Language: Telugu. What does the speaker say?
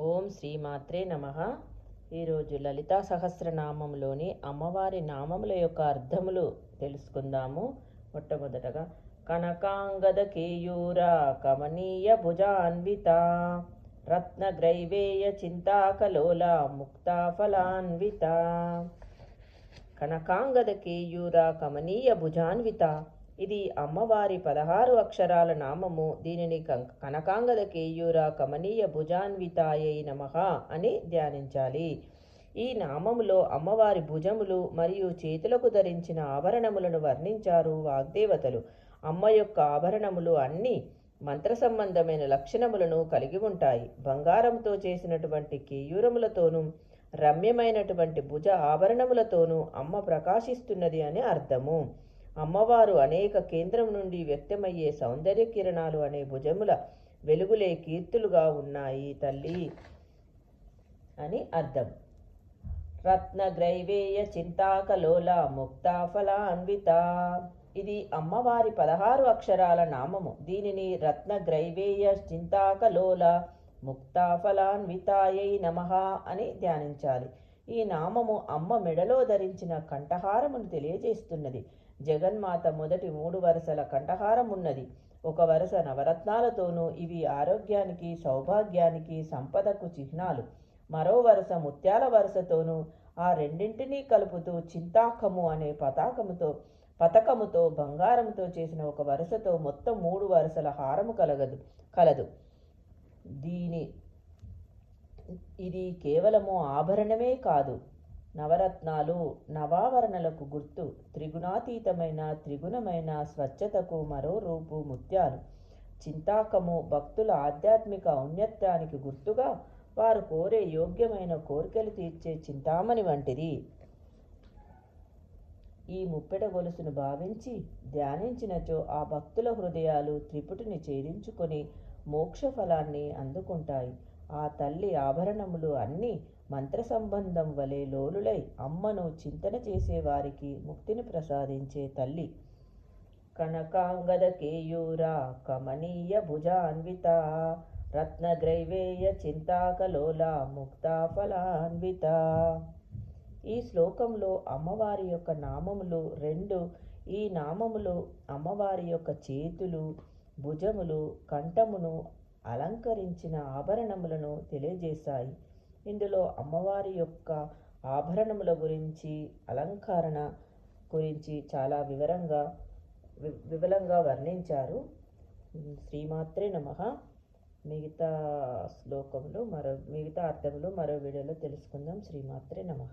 ఓం శ్రీమాత్రే నమ. ఈరోజు లలితా సహస్రనామంలోని అమ్మవారి నామముల యొక్క అర్థములు తెలుసుకుందాము. మొట్టమొదటగా కనకాంగద కేయూర కమనీయ భుజాన్విత రత్నగ్రైవేయ చింతాకలోల ముక్తాఫలాన్విత. కనకాంగద కేయూర కమనీయ భుజాన్విత ఇది అమ్మవారి పదహారు అక్షరాల నామము. దీనిని కం- కనకాంగద కేయూర కమనీయ భుజాన్వితాయై నమః అని ధ్యానించాలి. ఈ నామములో అమ్మవారి భుజములు మరియు చేతులకు ధరించిన ఆభరణములను వర్ణించారు వాగ్దేవతలు. అమ్మ యొక్క ఆభరణములు అన్నీ మంత్ర సంబంధమైన లక్షణములను కలిగి ఉంటాయి. బంగారంతో చేసినటువంటి కేయూరములతోనూ రమ్యమైనటువంటి భుజ ఆభరణములతోనూ అమ్మ ప్రకాశిస్తున్నది అని అర్థము. అమ్మవారు అనేక కేంద్రం నుండి వ్యక్తమయ్యే సౌందర్య కిరణాలు అనే భుజముల వెలుగులే కీర్తులుగా ఉన్నాయి తల్లి అని అర్థం. రత్నగ్రైవేయ చింతాకలోల ముక్తాఫలాన్విత. ఇది అమ్మవారి పదహారు అక్షరాల నామము. దీనిని రత్నగ్రైవేయ చింతాకలోల ముక్తాఫలాన్వితాయై నమః అని ధ్యానించాలి. ఈ నామము అమ్మ మెడలో ధరించిన కంఠహారమును తెలియజేస్తున్నది. జగన్మాత మొదటి మూడు వరుసల కంఠహారం ఉన్నది ఒక వరుస నవరత్నాలతోనూ ఇవి ఆరోగ్యానికి సౌభాగ్యానికి సంపదకు చిహ్నాలు. మరో వరుస ముత్యాల వరుసతోనూ ఆ రెండింటినీ కలుపుతూ చింతాకము అనే పతాకముతో పతకముతో బంగారంతో చేసిన ఒక వరుసతో మొత్తం మూడు వరుసల హారము కలగదు కలదు. దీని ఇది కేవలము ఆభరణమే కాదు. నవరత్నాలు నవావరణలకు గుర్తు త్రిగుణాతీతమైన త్రిగుణమైన స్వచ్ఛతకు మరో రూపు ముత్యాలు. చింతాకము భక్తుల ఆధ్యాత్మిక ఔన్నత్యానికి గుర్తుగా వారు కోరే యోగ్యమైన కోరికలు తీర్చే చింతామణి వంటిది. ఈ ముప్పెట గొలుసును భావించి ధ్యానించినచో ఆ భక్తుల హృదయాలు త్రిపుటిని ఛేదించుకొని మోక్ష ఫలాన్ని అందుకుంటాయి. ఆ తల్లి ఆభరణములు అన్నీ మంత్ర సంబంధం వలె లోలులై అమ్మను చింతన చేసేవారికి ముక్తిని ప్రసాదించే తల్లి. కనకాంగద కేయూర కమనీయ భుజాన్విత రత్నగ్రైవేయ చింతాకలోల ముక్తాఫలాన్విత. ఈ శ్లోకంలో అమ్మవారి యొక్క నామములు రెండు. ఈ నామములు అమ్మవారి యొక్క చేతులు భుజములు కంఠమును అలంకరించిన ఆభరణములను తెలియజేశాయి. ఇందులో అమ్మవారి యొక్క ఆభరణముల గురించి అలంకరణ గురించి చాలా వివరంగా వివరంగా వర్ణించారు. శ్రీమాత్రే నమః. మిగతా శ్లోకములు మరో మిగతా అర్థములు మరో వీడియోలో తెలుసుకుందాం. శ్రీమాత్రే నమ.